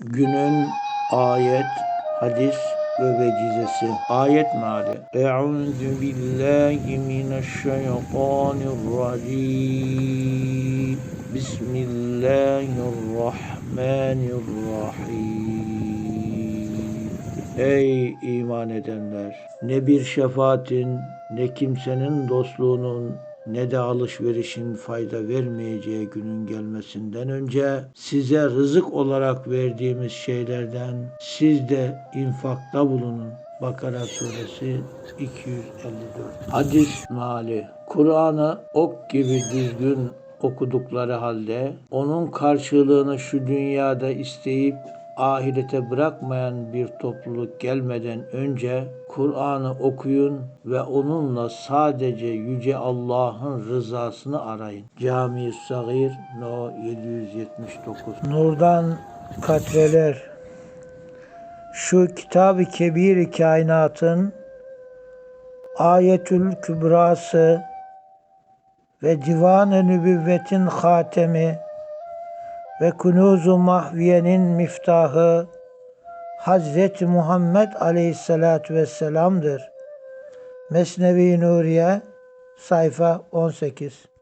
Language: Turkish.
Günün ayet, hadis ve vecizesi. Ayet meali. Euzu billahi mineşşeytanirracim. Bismillahirrahmanirrahim. Ey iman edenler! Ne bir şefaatin, ne kimsenin dostluğunun, ne de alışverişin fayda vermeyeceği günün gelmesinden önce size rızık olarak verdiğimiz şeylerden siz de infakta bulunun. Bakara suresi 254. Hadis meali. Kur'an'ı ok gibi düzgün okudukları halde onun karşılığını şu dünyada isteyip ahirete bırakmayan bir topluluk gelmeden önce Kur'an'ı okuyun ve onunla sadece Yüce Allah'ın rızasını arayın. Cami-i Sagir No 779 Nurdan katreler şu kitab-ı kebir kainatın ayetül kübrası ve divan-ı nübüvvetin hatemi ve kunuzu mahviyenin miftahı Hazreti Muhammed Aleyhisselatü Vesselam'dır. Mesnevi Nuriye sayfa 18